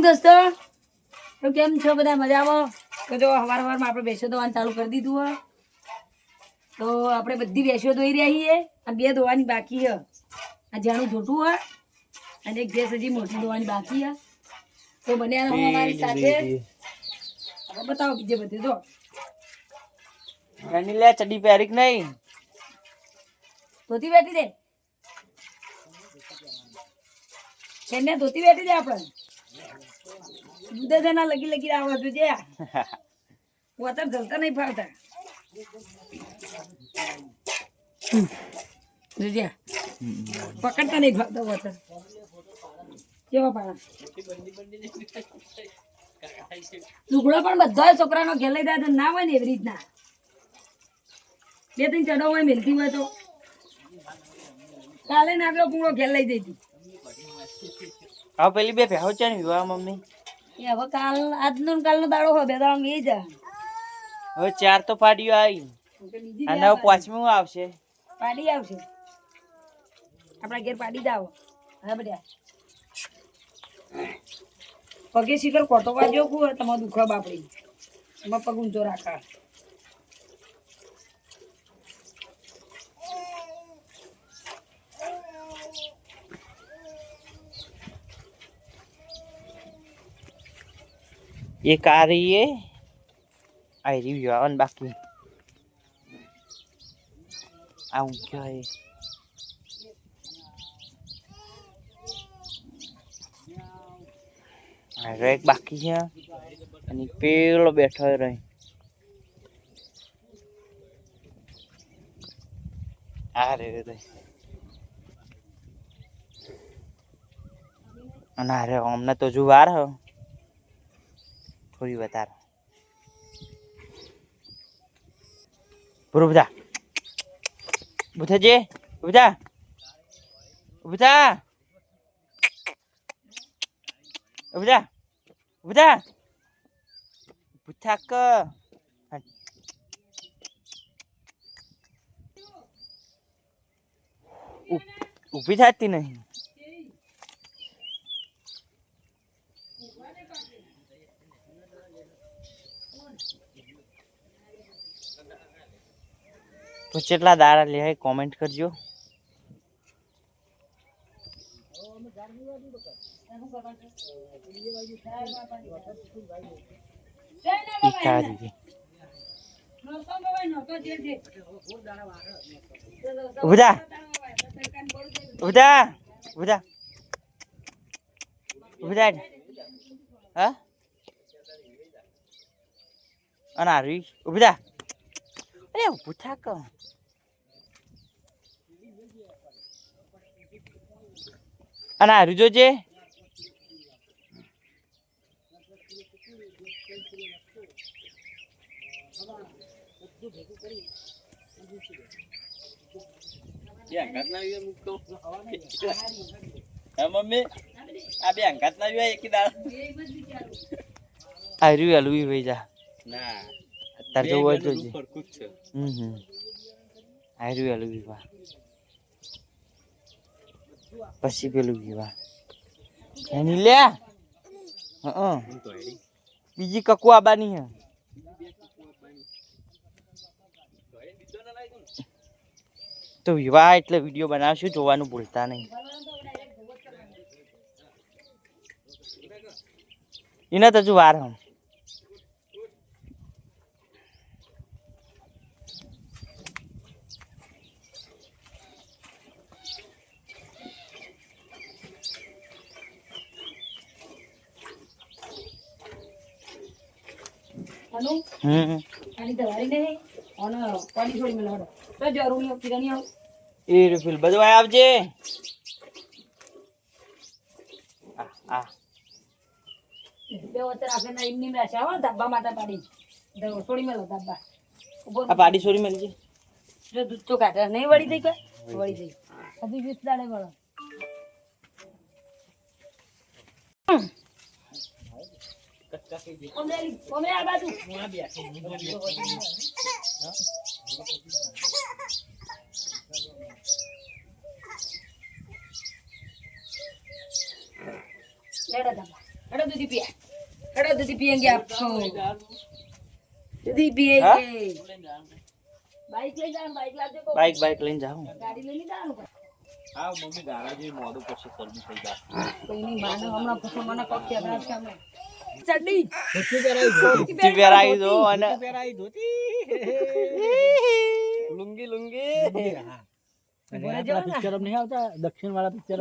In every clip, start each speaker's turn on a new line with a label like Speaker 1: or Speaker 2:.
Speaker 1: દોસ્તો તો કેમ છો બધા મજામાં? તો જો સવાર સવારમાં આપણે ભેંસો ધોવાનું ચાલુ કરી દીધું હોય તો આપણે બધી ભેંસો ધોઈ રહ્યા છીએ. આ બે ધોવાની બાકી છે. આ જાણું જોટું હોય અને એક ભેંસ હજી મોટી ધોવાની બાકી છે. તો બને હું અમારી સાથે. હવે બતાવો બીજે બધે જો.
Speaker 2: રાની લે ચડી પહેરીક નહીં?
Speaker 1: ધોતી બેઠી દે છેને ધોતી બેઠી દે આપણે. દૂધે લગી લગી આવવા જોઈએ વતર જલતા નહીં ફાવતા. જોજે. પકડતા નહીં ફાવતા વતર કેવા પાડા? લુગડો પણ બધા છોકરાનો ઘેર લઈ જાય ના હોય ને એવી રીતના. બે ત્રણ ચડો હોય, મેલતી હોય તો. કાલે ના આવ્યો પૂરો ઘેર લઈ જઈતી.
Speaker 2: હવે પેલી બે ભેહો છે ને વિવાહ મમ્મી?
Speaker 1: એ હવે કાલ આજનો કાલનો દાડો હો બે દાડો એ જા
Speaker 2: હવે ચાર તો પાડીઓ આવી અને હવે પાંચમું આવશે.
Speaker 1: પાડી આવશે. આપણા ઘેર પાડી જાવ હા બધા પગે શિખર કોટો વાગ્યો કુ તમારું દુખવા બાપડી. એમાં પગ ઊંચો રાખા.
Speaker 2: એક આ રહી એ આ રહી વિવાહ ને બાકી. આવું કહેવાય. એક બાકી છે. અને પેલો બેઠો રહી આ રે અને અરે અમને તો જુવાર હો. થોડી વધારે. પૂરું બધા બુથાજી બધા બધા બધા બધા બુથાક ઊભી થતી નહીં. તો કેટલા દાડા લે કોમેન્ટ કરજો ઈકા દીધી ઊભા ઊભા ઊભા ઊભા હા અને ઊભી ઊભા અરે ઊભું કહું અને હારું જોજે મમ્મી. આ બે અંગાત ના એક દાડા. હારું હલવી ભાઈ જા. અત્યારે તો હોય જોજે. હમ હમ. હારું વેલું વિવાહ પછી પેલું વિવાહ એની લે હં બીજી કકુ આબાની હે. તો વિવાહ એટલે વીડિયો બનાવશું જોવાનું ભૂલતા નહીં. એના તો હજુ વાર હમ
Speaker 1: અનુ
Speaker 2: હમ
Speaker 1: આની દવાઈ નહીં અને પાણી છોડી મેળવડો તો જરૂર નહીં કિરાની આવ
Speaker 2: એ રીફિલ બધું આવજે. આ
Speaker 1: પાડી. છોડી મળી જાય દૂધ તો કાઢે. નહીં વળી જઈ કોઈ? વળી જઈ હજી વીસ દાડે વળો. હેડો દૂધી પીએ હેડો દૂધી પીએંગે આપકો દૂધી પીએ બાઈક લઈ જાઓ બાઈક લાવજો
Speaker 2: બાઈક બાઈક લઈને જાઉં.
Speaker 1: ગાડી લઈને જવાનું
Speaker 2: હા મમ્મી ગાડા જેવી મોડું પછી કરવું થઈ જાય કોઈ
Speaker 1: કોઈની માનો હમણાં પછી મને કોક હશે અમે. ચડ્ડી.
Speaker 2: ધોતી પહેરાવી દો અને લુંગી લુંગી.
Speaker 3: પિક્ચર નહીં આવતા? દક્ષિણ વાળા પિક્ચર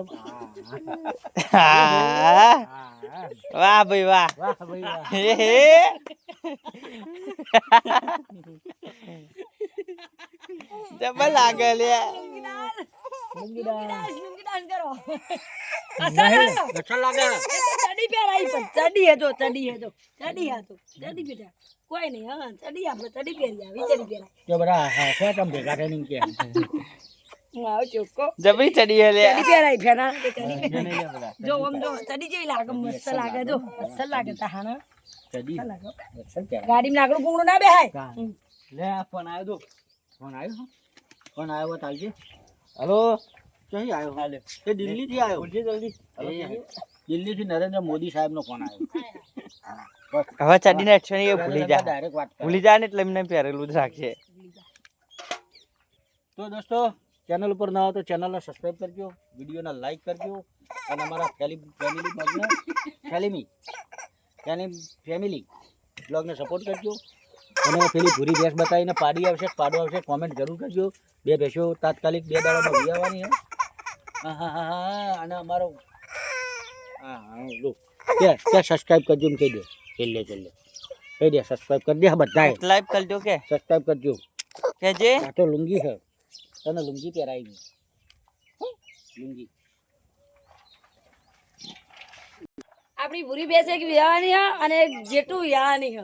Speaker 2: વાહ ભાઈ વાહ.
Speaker 3: વાહ ભાઈ વાહ.
Speaker 2: જબર લાગે લે.
Speaker 3: Lungi dance.
Speaker 1: Dance, lungi dance કરો. અસર
Speaker 3: લાગે.
Speaker 1: એ તો ચડી પહેરાઈ પણ ચડી હેજો ચડી હેજો ચડી હા તો ચડી બેટા. કોઈ નહીં હા ચડી આપણે ચડી પહેરી આવી ચડી પહેરાય.
Speaker 3: જો બરા હા છે તમ ભેગા થઈને કે
Speaker 1: હું ચોકો
Speaker 2: જબરી ચડી હેલે
Speaker 1: ચડી પહેરાઈ ફેના તો ચડી
Speaker 3: જે ઓમ
Speaker 1: જો ચડી જેવી લાગે મસ્ત લાગે જો મસ્ત લાગે
Speaker 3: ચડી.
Speaker 1: લાગે.
Speaker 3: લક્ષણ કે
Speaker 1: ગાડીમાં લાકડું પૂંગળું ના બેહાય?
Speaker 3: લે આ ફોન આવ્યો તો ફોન આવ્યો ફોન આવ્યો તાલજી આવજે. હલો? ક્યાંથી આવ્યો હાલે. એ દિલ્હી થી આવ્યો જલ્દી. જલ્દી દિલ્હી થી નરેન્દ્ર મોદી સાહેબ નો ફોન આવ્યો
Speaker 2: હવે ચડીને ને એ ભૂલી જા
Speaker 3: ડાયરેક્ટ વાત
Speaker 2: ભૂલી જા ને એટલે એમને પહેરેલું જ રાખશે
Speaker 3: તો દોસ્તો ચેનલ ઉપર ના હો તો ચેનલને સબસ્ક્રાઈબ કરજો વિડીયોને લાઈક કરજો અને અમારા ફેમિલી ફેમિલી ફેલિમી ફેમિલી ફેમિલી બ્લોગને સપોર્ટ કરજો. અને પેલી ભૂરી ભેંસ બતાવીને પાડી આવશે પાડો આવશે કોમેન્ટ જરૂર કરજો. બે ભેંસો તાત્કાલિક બે દાડામાં વી આવવાની હે હા હા હા હા અને અમારો હા હા લો. સબસ્ક્રાઈબ કરજો એમ કહી દે. છેલ્લે છેલ્લે. કહી દે સબસ્ક્રાઈબ કરી દે બધા બધાએ.
Speaker 2: લાઈવ કરજો કે.
Speaker 3: સબસ્ક્રાઈબ કરજો.
Speaker 2: કે જે
Speaker 3: આ તો લુંગી છે. તને લુંગી પહેરાવી. લુંગી.
Speaker 1: આપણી ભૂરી બેસે એક વિહાવાની હ અને એક જેટું વિહાવાની હ.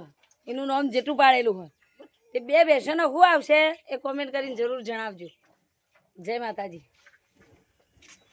Speaker 1: એનું નામ જેટું પાડેલું હ. તે બે બેસોનો શું આવશે એ કોમેન્ટ કરીને જરૂર જણાવજો. જય માતાજી.